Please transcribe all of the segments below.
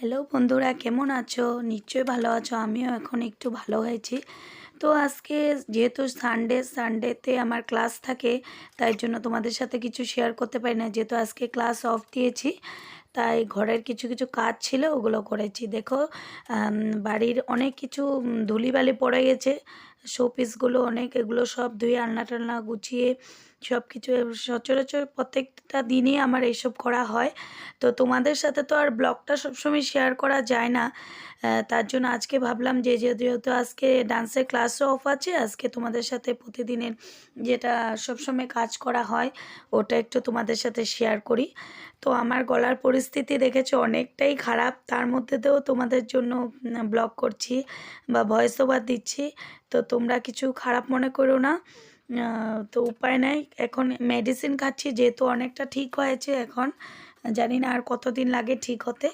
Hello বন্ধুরা, কেমন আছো? নিশ্চয়ই ভালো আছো, আমিও এখন একটু ভালো হয়েছি। তো আজকে যেহেতু সানডে সানডেতে আমার ক্লাস থাকে, তাই জন্য তোমাদের সাথে কিছু শেয়ার করতে পারি না। যেহেতু আজকে ক্লাস অফ দিয়েছি, তাই ঘরের কিছু কিছু কাজ ছিল, ওগুলো করেছি। দেখো বাড়ির অনেক কিছু ধুলিবালি পড়ে গেছে শোপিসগুলো অনেক, এগুলো সব ধুয়ে আলনা টালনা গুছিয়ে সব কিছু সচরাচর প্রত্যেকটা দিনই আমার এইসব করা হয়। তো তোমাদের সাথে তো আর ব্লগটা সবসময় শেয়ার করা যায় না। তার জন্য আজকে ভাবলাম যে যেহেতু আজকে ডান্সের ক্লাসও অফ আছে, আজকে তোমাদের সাথে প্রতিদিনের যেটা সবসময় কাজ করা হয়, ওটা একটু তোমাদের সাথে শেয়ার করি। তো আমার গলার পরিস্থিতি দেখেছ অনেকটাই খারাপ, তার মধ্যেতেও তোমাদের জন্য ব্লগ করছি বা ভয়েস ওভার দিচ্ছি। তো তোমরা কিছু খারাপ মনে করো না। তো উপায় নাই। এখন মেডিসিন খাচ্ছি, যেহেতু অনেকটা ঠিক হয়েছে এখন। জানি না আর কতদিন লাগে ঠিক হতে।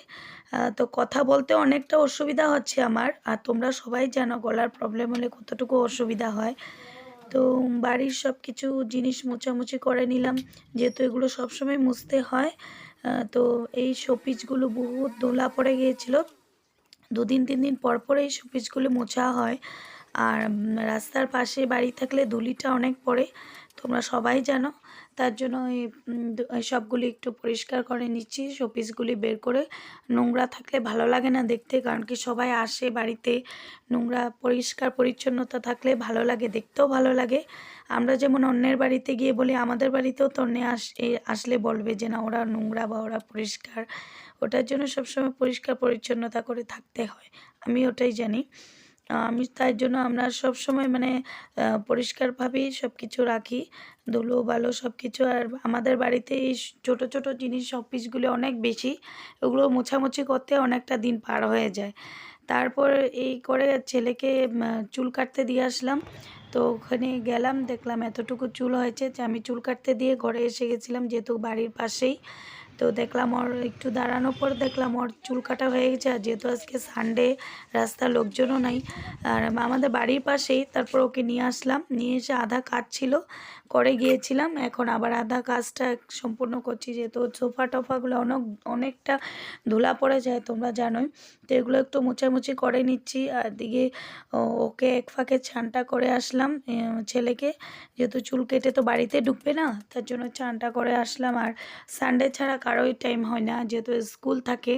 তো কথা বলতে অনেকটা অসুবিধা হচ্ছে আমার। আর তোমরা সবাই জানো গলার প্রবলেম হলে কতটুকু অসুবিধা হয়। তো বাড়ির সব কিছু জিনিস মোছামুছি করে নিলাম। যেহেতু এগুলো সবসময় মুছতে হয়। তো এই শোপিসগুলো বহুত দোলা পড়ে গিয়েছিল। দুদিন তিন দিন পর পর এই শোপিসগুলো মোছা হয়। আর রাস্তার পাশে বাড়ি থাকলে ধুলিটা অনেক পড়ে, তোমরা সবাই জানো। তার জন্য এই সবগুলি একটু পরিষ্কার করে নিচ্ছি, শোপিসগুলি বের করে। নোংরা থাকলে ভালো লাগে না দেখতে, কারণ কি সবাই আসে বাড়িতে। নোংরা পরিষ্কার পরিচ্ছন্নতা থাকলে ভালো লাগে, দেখতেও ভালো লাগে। আমরা যেমন অন্যের বাড়িতে গিয়ে বলি, আমাদের বাড়িতেও তো অন্য আস আসলে বলবে যে না, ওরা নোংরা বা ওরা পরিষ্কার। ওটার জন্য সবসময় পরিষ্কার পরিচ্ছন্নতা করে থাকতে হয়। আমি ওটাই জানি। আমি তাই জন্য আমরা সব সময় মানে পরিষ্কারভাবেই সব কিছু রাখি। ধুলো, বালো সব কিছু আর আমাদের বাড়িতে এই ছোটো ছোটো জিনিস সব পিসগুলো অনেক বেশি। ওগুলো মোছামুছি করতে অনেকটা দিন পার হয়ে যায়। তারপর এই করে ছেলেকে চুল কাটতে দিয়ে আসলাম। তো ওখানে গেলাম, দেখলাম এতটুকু চুল হয়েছে যে আমি চুল কাটতে দিয়ে ঘরে এসে গেছিলাম, যেহেতু বাড়ির পাশেই। তো দেখলাম ওর একটু দাঁড়ানোর পর দেখলাম ওর চুল কাটা হয়ে গেছে আর যেহেতু আজকে সানডে রাস্তার লোকজনও নাই। আর আমাদের বাড়ির পাশেই তারপর ওকে নিয়ে আসলাম। নিয়ে এসে আধা কাজ ছিল, করে গিয়েছিলাম। এখন আবার আধা কাজটা সম্পূর্ণ করছি। যেহেতু সোফা টোফাগুলো অনেক, অনেকটা ধুলা পড়ে যায়, তোমরা জানোই। তো এগুলো একটু মোছামুছি করে নিচ্ছি। আর দিকে ওকে এক ফাঁকে ছানটা করে আসলাম ছেলেকে। যেহেতু চুল কেটে তো বাড়িতে ঢুকবে না, তার জন্য ছানটা করে আসলাম। আর সানডে ছাড়া কারোই টাইম হয় না, যেহেতু স্কুল থাকে।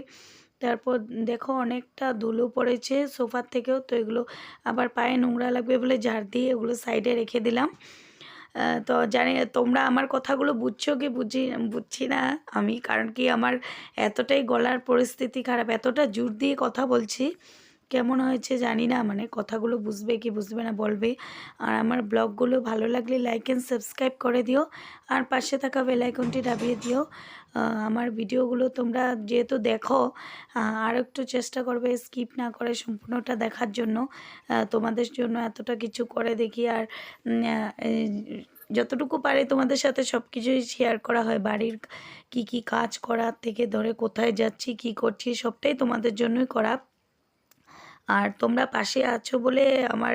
তারপর দেখো, অনেকটা ধুলো পড়েছে সোফার থেকেও, তো এগুলো আবার পায়ে নোংরা লাগবে বলে ঝাড় দিয়ে এগুলো সাইডে রেখে দিলাম। তো জানি তোমরা আমার কথাগুলো বুঝছ কি বুঝি, বুঝছি না আমি, কারণ কি আমার এতটাই গলার পরিস্থিতি খারাপ, এতটা জোর দিয়ে কথা বলছি, কেমন হয়েছে জানি না মানে কথাগুলো বুঝবে কি বুঝবে না বলবে, আর আমার ব্লগগুলো ভালো লাগলে লাইক অ্যান্ড সাবস্ক্রাইব করে দিও, আর পাশে থাকা বেলাইকনটি দাবিয়ে দিও আমার ভিডিওগুলো তোমরা যেহেতু দেখো আর একটু চেষ্টা করবে স্কিপ না করে সম্পূর্ণটা দেখার জন্য। তোমাদের জন্য এতটা কিছু করে দেখি আর যতটুকু পারে তোমাদের সাথে সব কিছুই শেয়ার করা হয়। বাড়ির কি কি কাজ করার থেকে ধরে কোথায় যাচ্ছি, কি করছি, সবটাই তোমাদের জন্যই করা। আর তোমরা পাশে আছো বলে আমার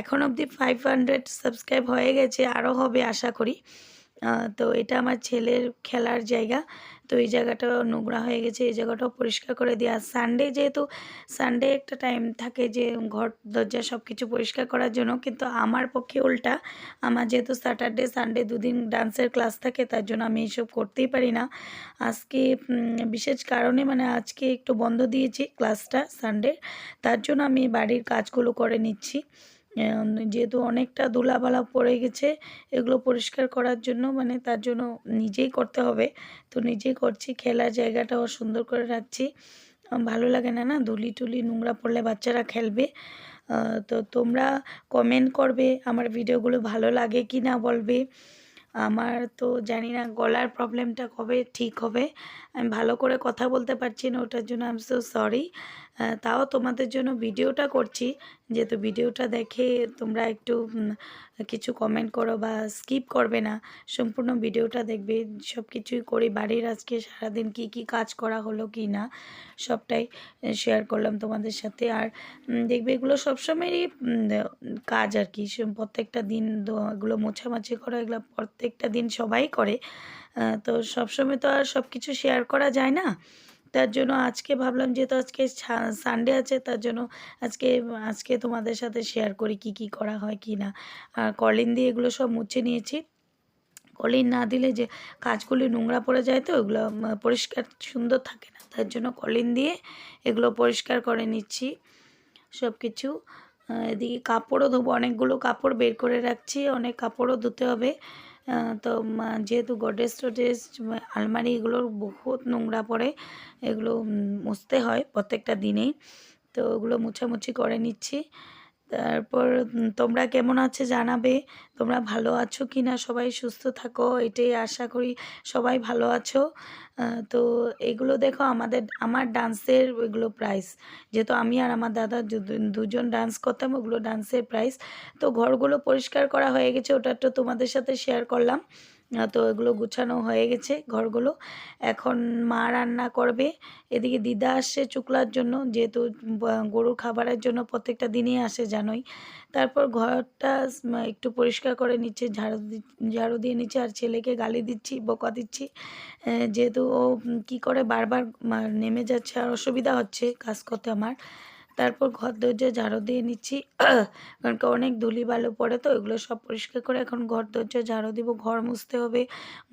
এখন অবধি ফাইভ হান্ড্রেড সাবস্ক্রাইব হয়ে গেছে আরও হবে আশা করি। তো এটা আমার ছেলের খেলার জায়গা। তো এই জায়গাটা নোংরা হয়ে গেছে, এই জায়গাটাও পরিষ্কার করে দেওয়া সানডে যেহেতু সানডে একটা টাইম থাকে যে ঘর, দরজা সব কিছু পরিষ্কার করার জন্য, কিন্তু আমার পক্ষে উল্টা। আমার যেহেতু স্যাটারডে সানডে দুদিন ডান্সের ক্লাস থাকে, তার জন্য আমি এইসব করতেই পারি না। আজকে বিশেষ কারণে মানে আজকে একটু বন্ধ দিয়েছি ক্লাসটা সানডে তার জন্য আমি বাড়ির কাজগুলো করে নিচ্ছি। যেহেতু অনেকটা ধুলাবালা পড়ে গেছে, এগুলো পরিষ্কার করার জন্য মানে তার জন্য নিজেই করতে হবে। তো নিজেই করছি, খেলার জায়গাটাও সুন্দর করে রাখছি। ভালো লাগে না না? ধুলি টুলি, নোংরা পড়লে বাচ্চারা খেলবে। তো তোমরা কমেন্ট করবে, আমার ভিডিওগুলো ভালো লাগে কি না বলবে। আমার তো জানি না, গলার প্রবলেমটা কবে ঠিক হবে? আমি ভালো করে কথা বলতে পারছি না, ওটার জন্য আই এম সো সরি তাও তোমাদের জন্য ভিডিওটা করছি। যেহেতু ভিডিওটা দেখে তোমরা একটু কিছু কমেন্ট করো বা স্কিপ করবে না সম্পূর্ণ ভিডিওটা দেখবে। সব কিছুই করি। বাড়ির আজকে সারাদিন কি কি কাজ করা হলো কি না সবটাই শেয়ার করলাম তোমাদের সাথে। আর দেখবে এগুলো সবসময়ই উম, কাজ আর কি। প্রত্যেকটা দিন এগুলো মোছামাছি করা এগুলো প্রত্যেকটা দিন সবাই করে। তো সবসময় তো আর সব কিছু শেয়ার করা যায় না। তার জন্য আজকে ভাবলাম যেহেতু আজকে সানডে আছে, তার জন্য আজকে আজকে তোমাদের সাথে শেয়ার করি কি কি করা হয়, কি না। কলিন দিয়ে এগুলো সব মুছে নিয়েছি। কলিন না দিলে যে কাজগুলি নোংরা পড়ে যায় তো, ওগুলো পরিষ্কার সুন্দর থাকে না। তার জন্য কলিন দিয়ে এগুলো পরিষ্কার করে নিচ্ছি সব কিছু এদিকে কাপড়ও ধোবো, অনেকগুলো কাপড় বের করে রাখছি, অনেক কাপড়ও ধুতে হবে। তো যেহেতু গোডরেজ টডরেজ আলমারি এগুলোর বহুত নোংরা পড়ে, এগুলো মুছতে হয় প্রত্যেকটা দিনেই। তো ওগুলো মুছামুছি করে নিচ্ছি। তারপর তোমরা কেমন আছে জানাবে? তোমরা ভালো আছো কি না সবাই সুস্থ থাকো, এটাই আশা করি সবাই ভালো আছো। তো এগুলো দেখো, আমাদের, আমার ডান্সের ওইগুলো প্রাইস যেহেতু আমি আর আমার দাদা দুজন ডান্স করতাম, ওগুলো ডান্সের প্রাইস তো ঘরগুলো পরিষ্কার করা হয়ে গেছে, ওটা তো তোমাদের সাথে শেয়ার করলাম। তো এগুলো গুছানো হয়ে গেছে ঘরগুলো। এখন মা রান্না করবে। এদিকে দিদা আসছে চুকলার জন্য, যেহেতু গরুর খাবারের জন্য প্রত্যেকটা দিনই আসে জানোই। তারপর ঘরটা একটু পরিষ্কার করে নিচ্ছে, ঝাড়ু ঝাড়ু দিয়ে নিচ্ছে, আর ছেলেকে গালি দিচ্ছি, বকা দিচ্ছি। যেহেতু ও কী করে বারবার নেমে যাচ্ছে, আর অসুবিধা হচ্ছে কাজ করতে আমার। তারপর ঘর দরজা ঝাড়ু দিয়ে নিচ্ছি। কারণ কি অনেক ধুলি বালু পড়ে তো এগুলো সব পরিষ্কার করে এখন ঘর দরজা ঝাড়ু দিব, ঘর মুছতে হবে,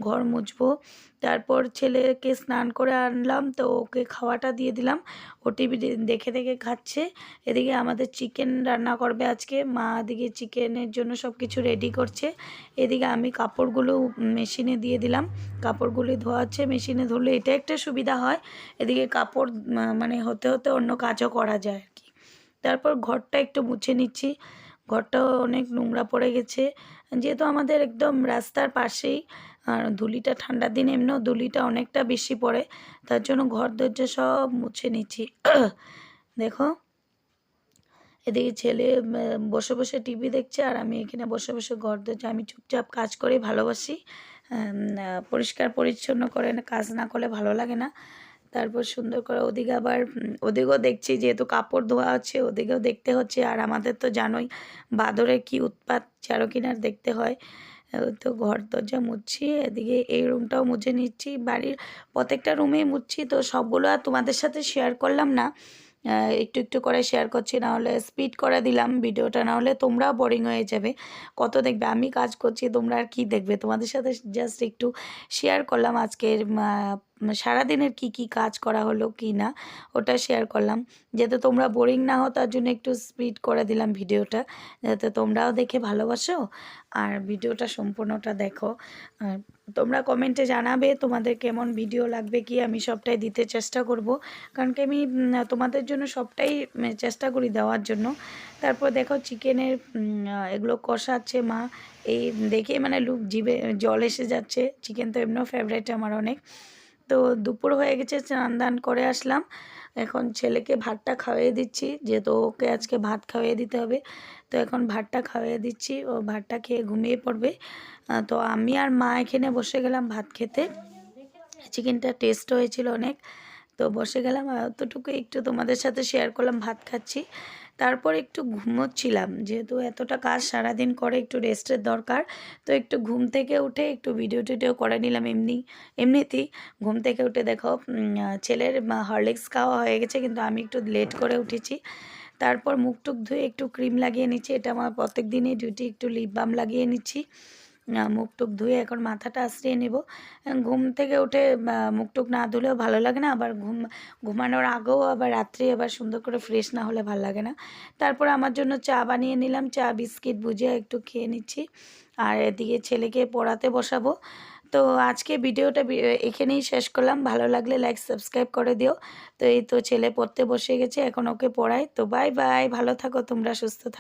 ঘর মুছবো। তারপর ছেলেকে স্নান করে আনলাম, তো ওকে খাওয়াটা দিয়ে দিলাম। ও টিভি দেখে দেখে খাচ্ছে। এদিকে আমাদের চিকেন রান্না করবে আজকে, মা এদিকে চিকেনের জন্য সব কিছু রেডি করছে। এদিকে আমি কাপড়গুলো মেশিনে দিয়ে দিলাম। কাপড়গুলি ধোয়াচ্ছে, মেশিনে ধরলে এটা একটা সুবিধা হয়। এদিকে কাপড় মানে হতে হতে অন্য কাজও করা যায়। তারপর ঘরটা একটু মুছে নিচ্ছি। ঘরটাও অনেক নোংরা পড়ে গেছে। যেহেতু আমাদের একদম রাস্তার পাশেই, আর ধুলিটা ঠান্ডার দিন, এমনিও ধুলিটা অনেকটা বেশি পড়ে, তার জন্য ঘর দরজা সব মুছে নিচ্ছি। দেখো, এদিকে ছেলে বসে বসে টিভি দেখছে, আর আমি এখানে বসে বসে ঘর দরজা, আমি চুপচাপ কাজ করে ভালোবাসি। পরিষ্কার পরিচ্ছন্ন করে কাজ না করলে ভালো লাগে না। তারপর সুন্দর করে ওদিকে আবার ওদিকেও দেখছি যেহেতু কাপড় ধোয়া হচ্ছে ওদিকেও দেখতে হচ্ছে। আর আমাদের তো জানোই বাদরে কি উৎপাত চারো কিনার দেখতে হয়। তো ঘর দরজা মুছছি, এদিকে এই রুমটাও মুছে নিচ্ছি। বাড়ির প্রত্যেকটা রুমেই মুছছি, তো সবগুলো আর তোমাদের সাথে শেয়ার করলাম না। একটু একটু করে শেয়ার করছি না হলে স্পিড করে দিলাম ভিডিওটা না হলে তোমরাও বোরিং হয়ে যাবে। কত দেখবে? আমি কাজ করছি, তোমরা আর কি দেখবে? তোমাদের সাথে জাস্ট একটু শেয়ার করলাম আজকের সারাদিনের কি কি কাজ করা হলো কি না, ওটা শেয়ার করলাম। যাতে তোমরা বোরিং না হও, তার জন্য একটু স্পিড করে দিলাম ভিডিওটা। যাতে তোমরাও দেখে ভালোবাসো। আর ভিডিওটা সম্পূর্ণটা দেখো। তোমরা কমেন্টে জানাবে তোমাদের কেমন ভিডিও লাগবে, কি আমি সবটাই দিতে চেষ্টা করব। কারণ কি আমি তোমাদের জন্য সবটাই চেষ্টা করি দেওয়ার জন্য। তারপর দেখো চিকেনের এগুলো কষাচ্ছে মা। এই দেখে মানে লুক জিভে, জল এসে যাচ্ছে। চিকেন তো এমনিও ফেভারেট আমার অনেক। তো দুপুর হয়ে গেছে, স্নান দান করে আসলাম। এখন ছেলেকে ভাতটা খাওয়িয়ে দিচ্ছি, যেহেতু ওকে আজকে ভাত খাওয়িয়ে দিতে হবে। তো এখন ভাতটা খাওয়িয়ে দিচ্ছি, ও ভাতটা খেয়ে ঘুমিয়ে পড়বে। তো আমি আর মা এখানে বসে গেলাম ভাত খেতে। চিকেনটা টেস্ট হয়েছিল অনেক। তো বসে গেলাম অতটুকু একটু তোমাদের সাথে শেয়ার করলাম, ভাত খাচ্ছি। তারপর একটু ঘুমোচ্ছিলাম। যেহেতু এতটা কাজ সারাদিন করে একটু রেস্টের দরকার, তো একটু ঘুম থেকে উঠে একটু ভিডিও টিডিও করে নিলাম এমনি, এমনিতেই। ঘুম থেকে উঠে দেখো ছেলের হরলিক্স খাওয়া হয়ে গেছে, কিন্তু আমি একটু লেট করে উঠেছি। তারপর মুখ টুক ধুয়ে একটু ক্রিম লাগিয়ে নিচ্ছি, এটা আমার প্রত্যেক দিনই ডিউটি একটু লিপ বাম লাগিয়ে নিচ্ছি। মুখ টুক ধুয়ে এখন মাথাটা আশ্রিয়ে নেব। ঘুম থেকে উঠে মুখ টুক না ধুলেও ভালো লাগে না, আবার ঘুম, ঘুমানোর আগেও আবার রাত্রি আবার সুন্দর করে ফ্রেশ না হলে ভালো লাগে না। তারপর আমার জন্য চা বানিয়ে নিলাম, চা, বিস্কিট ভুজিয়া একটু খেয়ে নিচ্ছি। আর এদিকে ছেলেকে পড়াতে বসাবো। তো আজকে ভিডিওটা এখানেই শেষ করলাম। ভালো লাগলে লাইক, সাবস্ক্রাইব করে দিও। তো এই তো ছেলে পড়তে বসে গেছে, এখন ওকে পড়াই। তো বাই বাই, ভালো থাকো, তোমরা সুস্থ থাকো।